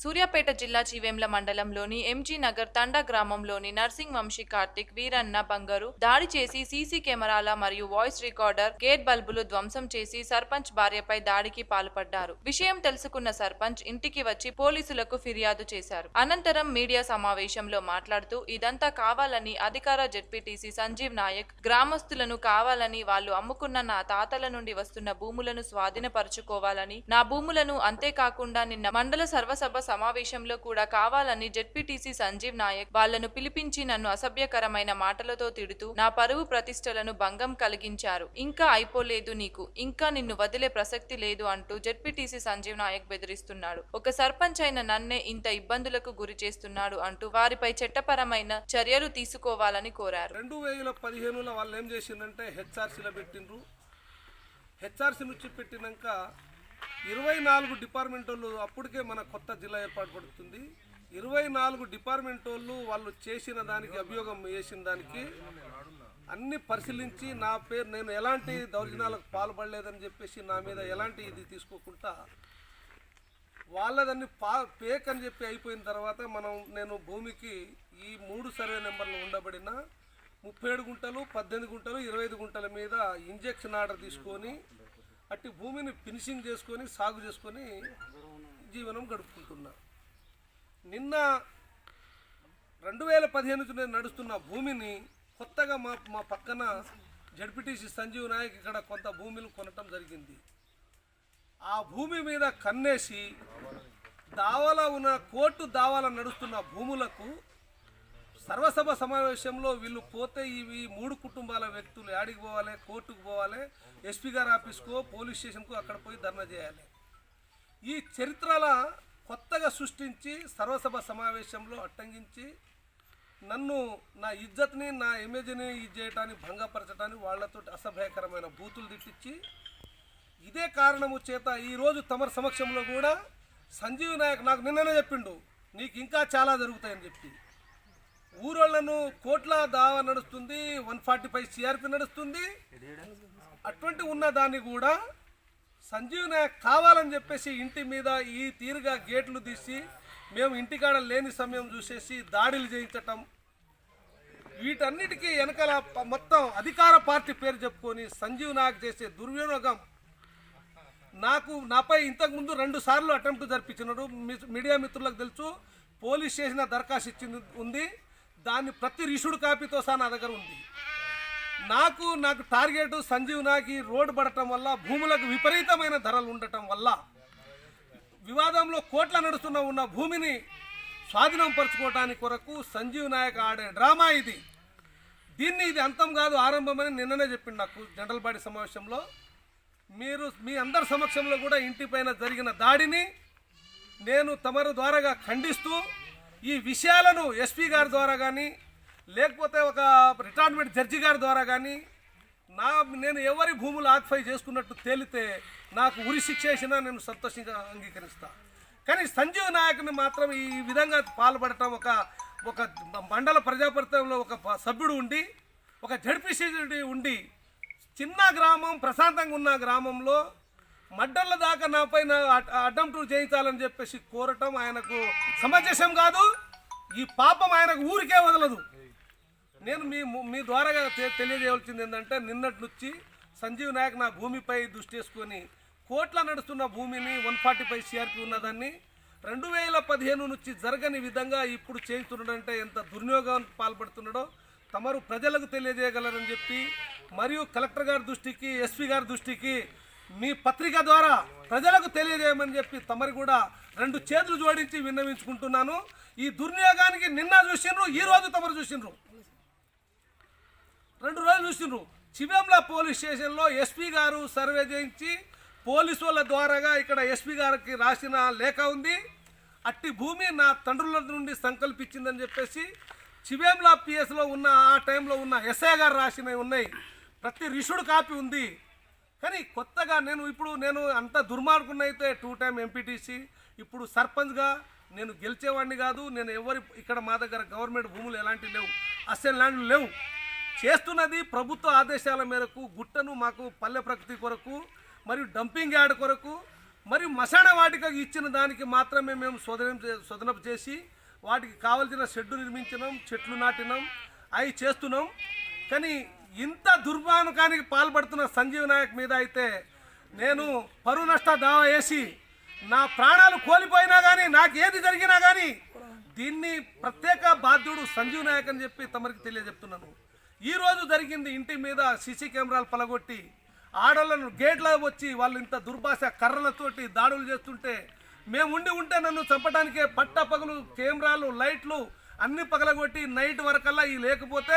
సూర్యాపేట జిల్లా చివేంల మండలంలోని ఎంజీ నగర్ తండా గ్రామంలోని నర్సింగ్ వంశీ కార్తిక్ వీరన్న బంగారు దాడి చేసి సీసీ కెమెరాల మరియు వాయిస్ రికార్డర్ గేట్ బల్బులు ధ్వంసం చేసి సర్పంచ్ భార్యపై దాడికి పాల్పడ్డారు. విషయం తెలుసుకున్న సర్పంచ్ ఇంటికి వచ్చి పోలీసులకు ఫిర్యాదు చేశారు. అనంతరం మీడియా సమావేశంలో మాట్లాడుతూ ఇదంతా కావాలని అధికార జెడ్పీటీసీ సంజీవ్ నాయక్ గ్రామస్తులను కావాలని వాళ్ళు అమ్ముకున్న నా తాతల నుండి వస్తున్న భూములను స్వాధీనపరుచుకోవాలని నా భూములను అంతేకాకుండా నిన్న మండల సర్వసభ సమావేశంలో కూడా కావాలని జెడ్పీటీసీ సంజీవ్ నాయక్ వాళ్ళను పిలిపించి నన్ను అసభ్యకరమైన మాటలతో తిడుతూ నా పరువు ప్రతిష్టలను భంగం కలిగించారు. ఇంకా అయిపోలేదు నీకు. ఇంకా నిన్ను వదిలే ప్రసక్తి లేదు అంటూ జెడ్పీటీసీ సంజీవ్ నాయక్ బెదిరిస్తున్నాడు. ఒక సర్పంచ్ అయిన నన్నే ఇంత ఇబ్బందులకు గురి చేస్తున్నాడు అంటూ వారిపై చట్టపరమైన చర్యలు తీసుకోవాలని కోరారు. రెండు వేల పదిహేనులో వాళ్ళు ఏం చేసిందంటే హెచ్ఆర్సీలో పెట్టిండ్రు. హెచ్ఆర్సీ నుంచి పెట్టినాక ఇరవై నాలుగు డిపార్ట్మెంట్ వాళ్ళు అప్పటికే మన కొత్త జిల్లా ఏర్పాటు పడుతుంది. ఇరవై నాలుగు డిపార్ట్మెంట్ వాళ్ళు వాళ్ళు చేసిన దానికి అభియోగం చేసిన దానికి అన్ని పరిశీలించి నా పేరు నేను ఎలాంటి దౌర్జన్యాలకు పాల్పడలేదని చెప్పేసి నా మీద ఎలాంటి ఇది తీసుకోకుండా వాళ్ళదన్ని పా పేక్ అని చెప్పి అయిపోయిన తర్వాత మనం నేను భూమికి ఈ మూడు సర్వే నెంబర్లు ఉండబడిన ముప్పై ఏడు గుంటలు పద్దెనిమిది గుంటలు ఇరవై ఐదు గుంటల మీద ఇంజెక్షన్ ఆర్డర్ తీసుకొని అట్టి భూమిని ఫినిషింగ్ చేసుకొని సాగు చేసుకొని జీవనం గడుపుకుంటున్నా. నిన్న రెండు వేల పదిహేను నుంచి నేను నడుస్తున్న భూమిని కొత్తగా మా మా పక్కన జడ్పిటీసీ సంజీవ్ నాయక్ ఇక్కడ కొంత భూమిని కొనటం జరిగింది. ఆ భూమి మీద కన్నేసి దావాల ఉన్న కోర్టు దావాల నడుస్తున్న భూములకు సర్వసభ సమావేశంలో వీళ్ళు పోతే ఇవి మూడు కుటుంబాల వ్యక్తులు యాడికి పోవాలి కోర్టుకు పోవాలి ఎస్పీ గారి ఆఫీస్కో పోలీస్ స్టేషన్కు అక్కడ పోయి ధర్నా చేయాలి. ఈ చరిత్రల కొత్తగా సృష్టించి సర్వసభ సమావేశంలో అట్టంగించి నన్ను నా ఇజ్జత్ని నా ఇమేజ్ని ఇది చేయటానికి భంగపరచడానికి వాళ్ళతో అసభ్యకరమైన బూతులు తిట్టించి ఇదే కారణము చేత ఈరోజు తమరి సమక్షంలో కూడా సంజీవ్ నాయక్ నాకు నిన్ననే చెప్పిండు నీకు ఇంకా చాలా జరుగుతాయని చెప్పి. ఊరోళ్ళను కోట్ల దావా నడుస్తుంది వన్ ఫార్టీ ఫైవ్ సిఆర్పి నడుస్తుంది. అటువంటి ఉన్న దాన్ని కూడా సంజీవ్ నాయక్ కావాలని చెప్పేసి ఇంటి మీద ఈ తీరుగా గేట్లు తీసి మేము ఇంటికాడ లేని సమయం చూసేసి దాడులు చేయించటం వీటన్నిటికీ వెనకాల మొత్తం అధికార పార్టీ పేరు చెప్పుకొని సంజీవ్ నాయక్ చేసే దుర్వినియోగం నాకు నాపై ఇంతకుముందు రెండు సార్లు అటెంప్ట్ జరిపించినాడు. మీడియా మిత్రులకు తెలుసు పోలీస్ స్టేషన్ దరఖాస్తు ఇచ్చింది ఉంది. దాన్ని ప్రతి రిషుడు కాపీతో సహా నా దగ్గర ఉంది. నాకు నాకు టార్గెట్ సంజీవ్ నాకి రోడ్డు పడటం వల్ల భూములకు విపరీతమైన ధరలు ఉండటం వల్ల వివాదంలో కోట్ల నడుస్తున్న ఉన్న భూమిని స్వాధీనం పరచుకోవటానికి కొరకు సంజీవ్ నాయక్ ఆడే డ్రామా ఇది. దీన్ని ఇది అంతం కాదు ఆరంభమని నిన్ననే చెప్పిండు నాకు జనరల్ బాడీ సమావేశంలో. మీరు మీ అందరి సమక్షంలో కూడా ఇంటిపైన జరిగిన దాడిని నేను తమరు ద్వారాగా ఖండిస్తూ ఈ విషయాలను ఎస్పీ గారి ద్వారా కానీ లేకపోతే ఒక రిటైర్మెంట్ జడ్జి గారి ద్వారా కానీ నా నేను ఎవరి భూములు ఆక్ఫై చేసుకున్నట్టు తేలితే నాకు ఉరి శిక్ష వేసినా నేను సంతోషంగా అంగీకరిస్తా. కానీ సంజీవ్ నాయక్ని మాత్రం ఈ విధంగా పాల్పడటం ఒక ఒక మండల ప్రజాప్రతిలో ఒక సభ్యుడు ఉండి ఒక జడ్పీ ఉండి చిన్న గ్రామం ప్రశాంతంగా ఉన్న గ్రామంలో మడ్డళ్ళ దాకా నాపై అడ్డంటూ చేయించాలని చెప్పేసి కోరటం ఆయనకు సమంజసం కాదు. ఈ పాపం ఆయనకు ఊరికే వదలదు. నేను మీ మీ ద్వారా తెలియజేయవలసింది ఏంటంటే నిన్నటి నుంచి సంజీవ్ నాయక్ నా భూమిపై దృష్టి చేసుకొని కోట్ల నడుస్తున్న భూమిని వన్ ఫార్టీ ఫైవ్ సిఆర్పి ఉన్నదాన్ని రెండు వేల పదిహేను నుంచి జరగని విధంగా ఇప్పుడు చేయిస్తున్నాడంటే ఎంత దుర్వినియోగానికి పాల్పడుతున్నాడో తమరు ప్రజలకు తెలియజేయగలరని చెప్పి మరియు కలెక్టర్ గారి దృష్టికి ఎస్పీ గారి దృష్టికి మీ పత్రిక ద్వారా ప్రజలకు తెలియజేయమని చెప్పి తమరు కూడా రెండు చేతులు జోడించి విన్నవించుకుంటున్నాను. ఈ దుర్నియోగానికి నిన్న చూసిండ్రు ఈ రోజు తమరు చూసిండ్రు. రెండు రోజులు చూసిండ్రు. చివెంల పోలీస్ స్టేషన్లో ఎస్పీ గారు సర్వే చేయించి పోలీసు వాళ్ళ ద్వారాగా ఇక్కడ ఎస్పీ గారికి రాసిన లేఖ ఉంది. అట్టి భూమి నా తండ్రుల నుండి సంకల్పించిందని చెప్పేసి చివేంలా పిఎస్లో ఉన్న ఆ టైంలో ఉన్న ఎస్ఐ గారు రాసినవి ఉన్నాయి. ప్రతి రిషుడు కాపీ ఉంది. కానీ కొత్తగా నేను ఇప్పుడు నేను అంత దుర్మార్గుని అయితే టూ టైం ఎంపీటీసీ ఇప్పుడు సర్పంచ్గా నేను గెలిచేవాడిని కాదు నేను ఎవరి ఇక్కడ మా దగ్గర గవర్నమెంట్ భూములు ఎలాంటివి లేవు అసెల్ ల్యాండ్లు లేవు. చేస్తున్నది ప్రభుత్వ ఆదేశాల మేరకు గుట్టను మాకు పల్లె ప్రకృతి కొరకు మరియు డంపింగ్ యార్డ్ కొరకు మరి మసాడ వాటికకు ఇచ్చిన దానికి మాత్రమే మేము శోధనం చే- శోధనపు చేసి వాటికి కావలసిన షెడ్డు నిర్మించినాం చెట్లు నాటినాం అవి చేస్తున్నాం. కానీ ఇంత దుర్మార్గానికి పాల్పడుతున్న సంజీవ్ నాయక్ మీద అయితే నేను పరువు నష్ట దావా వేసి నా ప్రాణాలు కోల్పోయినా కానీ నాకు ఏది జరిగినా కానీ దీన్ని ప్రత్యేక బాధ్యుడు సంజీవ్ నాయక్ అని చెప్పి తమరికి తెలియజెప్తున్నాను. ఈరోజు జరిగింది ఇంటి మీద సీసీ కెమెరాలు పలగొట్టి ఆడలను గేట్ల వచ్చి వాళ్ళు ఇంత దుర్భాష కర్రలతోటి దాడులు చేస్తుంటే మేము ఉండి ఉంటే నన్ను చంపడానికే పట్ట పగలు కెమెరాలు లైట్లు అన్ని పగలగొట్టి నైట్ వరకల్లా ఈ లేకపోతే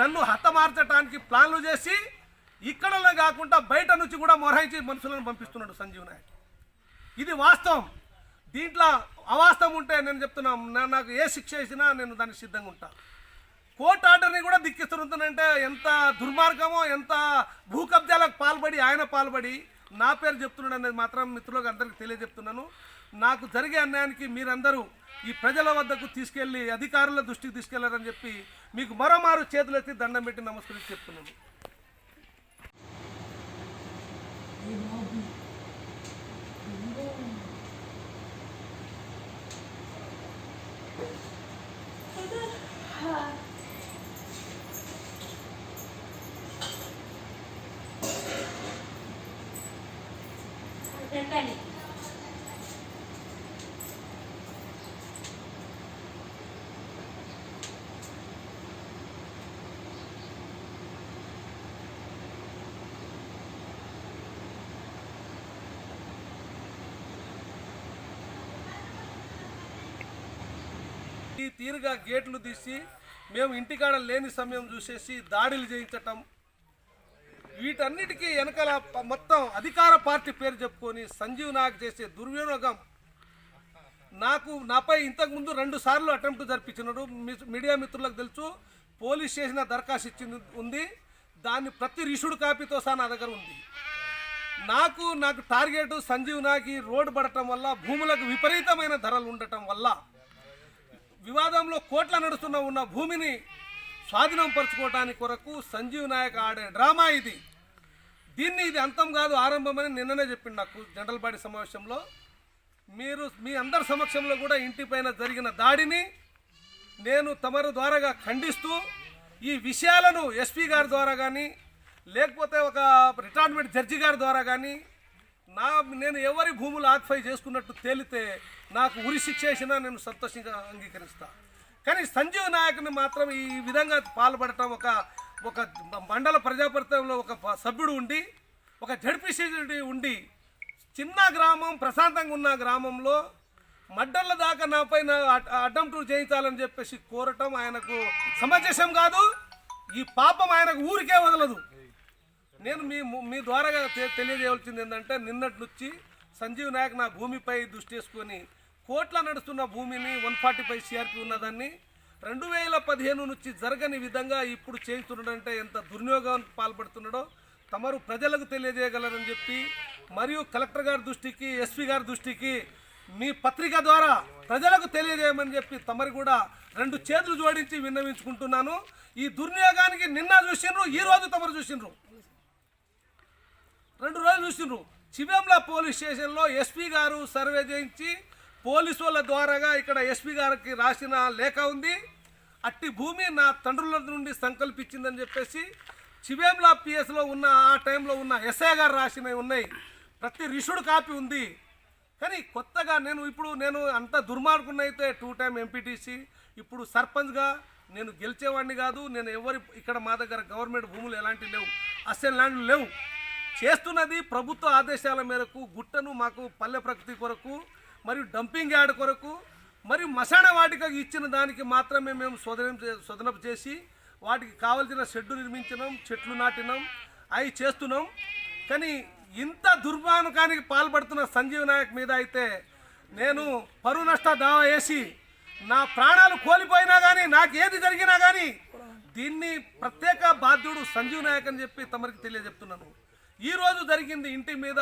నన్ను హతమార్చడానికి ప్లాన్లు చేసి ఇక్కడనే కాకుండా బయట నుంచి కూడా మొరాయించి మనుషులను పంపిస్తున్నాడు సంజీవ్ నాయక్. ఇది వాస్తవం. దీంట్లో అవాస్తవం ఉంటే నేను చెప్తున్నా నాకు ఏ శిక్ష వేసినా నేను దానికి సిద్ధంగా ఉంటాను కోర్టు ఆర్డర్ని కూడా దిక్కిస్తుందంటే ఎంత దుర్మార్గమో ఎంత భూకబ్జాలకు పాల్పడి ఆయన పాల్పడి నా పేరు చెప్తున్నాడు అనేది మాత్రం మిత్రులకు అందరికీ తెలియజెప్తున్నాను. నాకు జరిగే అన్యాయానికి మీరందరూ ఈ ప్రజల వద్దకు తీసుకెళ్ళి అధికారుల దృష్టికి తీసుకెళ్ళారని చెప్పి మీకు మరోమారు చేతులెత్తి దండం పెట్టి నమస్కరించి చెప్తున్నాను. చెప్పండి. ఈ తీరుగా గేట్లు తీసి మేము ఇంటికాడ లేని సమయం చూసేసి దాడులు చేయించటం వీటన్నిటికీ వెనకాల మొత్తం అధికార పార్టీ పేరు చెప్పుకొని సంజీవ్ నాగ్ చేసే దుర్వినియోగం. నాకు నాపై ఇంతకుముందు రెండు సార్లు అటెంప్ట్ జరిపించినాడు. మీడియా మిత్రులకు తెలుసు పోలీస్ చేసిన దరఖాస్తు ఇచ్చింది ఉంది. దాన్ని ప్రతి రిషుడు కాపీతో సహా నా దగ్గర ఉంది. నాకు నాకు టార్గెట్ సంజీవ్ నాకి రోడ్డు పడటం వల్ల భూములకు విపరీతమైన ధరలు ఉండటం వల్ల వివాదంలో కోట్ల నడుస్తున్న ఉన్న భూమిని స్వాధీనం పరుచుకోవటానికి కొరకు సంజీవ్ నాయక్ ఆడే డ్రామా ఇది. దీన్ని ఇది అంతం కాదు ఆరంభమని నిన్ననే చెప్పిండు నాకు జనరల్ బాడీ సమావేశంలో. మీరు మీ అందరి సమక్షంలో కూడా ఇంటిపైన జరిగిన దాడిని నేను తమరు ద్వారాగా ఖండిస్తూ ఈ విషయాలను ఎస్పీ గారి ద్వారా కానీ లేకపోతే ఒక రిటైర్మెంట్ జడ్జి గారి ద్వారా కానీ నా నేను ఎవరి భూములు ఆక్ఫై చేసుకున్నట్టు తేలితే నాకు ఉరి శిక్ష వేసినా నేను సంతోషంగా అంగీకరిస్తా. కానీ సంజీవ్ నాయక్ని మాత్రం ఈ విధంగా పాల్పడటం ఒక ఒక మండల ప్రజాప్రతిలో ఒక సభ్యుడు ఉండి ఒక జడ్పీసీ ఉండి చిన్న గ్రామం ప్రశాంతంగా ఉన్న గ్రామంలో మడ్డళ్ళ దాకా నాపై నా అడ్డంటు చేయించాలని చెప్పేసి కోరటం ఆయనకు సమంజసం కాదు. ఈ పాపం ఆయనకు ఊరికే వదలదు. నేను మీ మీ ద్వారా తెలియజేయవలసింది ఏంటంటే నిన్నటి నుంచి సంజీవ్ నాయక్ నా భూమిపై దృష్టి వేసుకొని కోట్ల నడుస్తున్న భూమిని వన్ ఫార్టీ ఫైవ్ సిఆర్పి ఉన్నదాన్ని రెండు వేల పదిహేను నుంచి జరగని విధంగా ఇప్పుడు చేస్తున్నాడంటే ఎంత దుర్వినియోగం పాల్పడుతున్నాడో తమరు ప్రజలకు తెలియజేయగలరని చెప్పి మరియు కలెక్టర్ గారి దృష్టికి ఎస్పీ గారి దృష్టికి మీ పత్రిక ద్వారా ప్రజలకు తెలియజేయమని చెప్పి తమరు కూడా రెండు చేతులు జోడించి విన్నవించుకుంటున్నాను. ఈ దుర్వినియోగానికి నిన్న చూసిండ్రు ఈ రోజు తమరు చూసిండ్రు రెండు రోజులు చూసిండ్రు. చివెంల పోలీస్ స్టేషన్లో ఎస్పీ గారు సర్వే చేయించి పోలీసు వాళ్ళ ద్వారాగా ఇక్కడ ఎస్పీ గారికి రాసిన లేఖ ఉంది. అట్టి భూమి నా తండ్రుల నుండి సంకల్పించిందని చెప్పేసి చివేంలా పిఎస్లో ఉన్న ఆ టైంలో ఉన్న ఎస్ఐ గారు రాసినవి ఉన్నాయి. ప్రతి రిషుడు కాపీ ఉంది. కానీ కొత్తగా నేను ఇప్పుడు నేను అంత దుర్మార్గున్నైతే టూ టైం ఎంపీటీసీ ఇప్పుడు సర్పంచ్గా నేను గెలిచేవాడిని కాదు. నేను ఎవరి ఇక్కడ మా దగ్గర గవర్నమెంట్ భూములు ఎలాంటివి లేవు. అసెల్ ల్యాండ్లు లేవు. చేస్తున్నది ప్రభుత్వ ఆదేశాల మేరకు గుట్టను మాకు పల్లె ప్రకృతి కొరకు మరియు డంపింగ్ యార్డ్ కొరకు మరియు మసాడ వాటికకు ఇచ్చిన దానికి మాత్రమే మేము శోధనం చే- శోధనపు చేసి వాటికి కావలసిన షెడ్డు నిర్మించినాం చెట్లు నాటినాం అవి చేస్తున్నాం. కానీ ఇంత దుర్మానుకానికి పాల్పడుతున్న సంజీవ్ నాయక్ మీద అయితే నేను పరువు నష్ట దావా వేసి నా ప్రాణాలు కోల్పోయినా కానీ నాకు ఏది జరిగినా కానీ దీన్ని ప్రత్యేక బాధ్యుడు సంజీవ్ నాయక్ అని చెప్పి తమరికి తెలియజెప్తున్నాను. ఈ రోజు జరిగింది ఇంటి మీద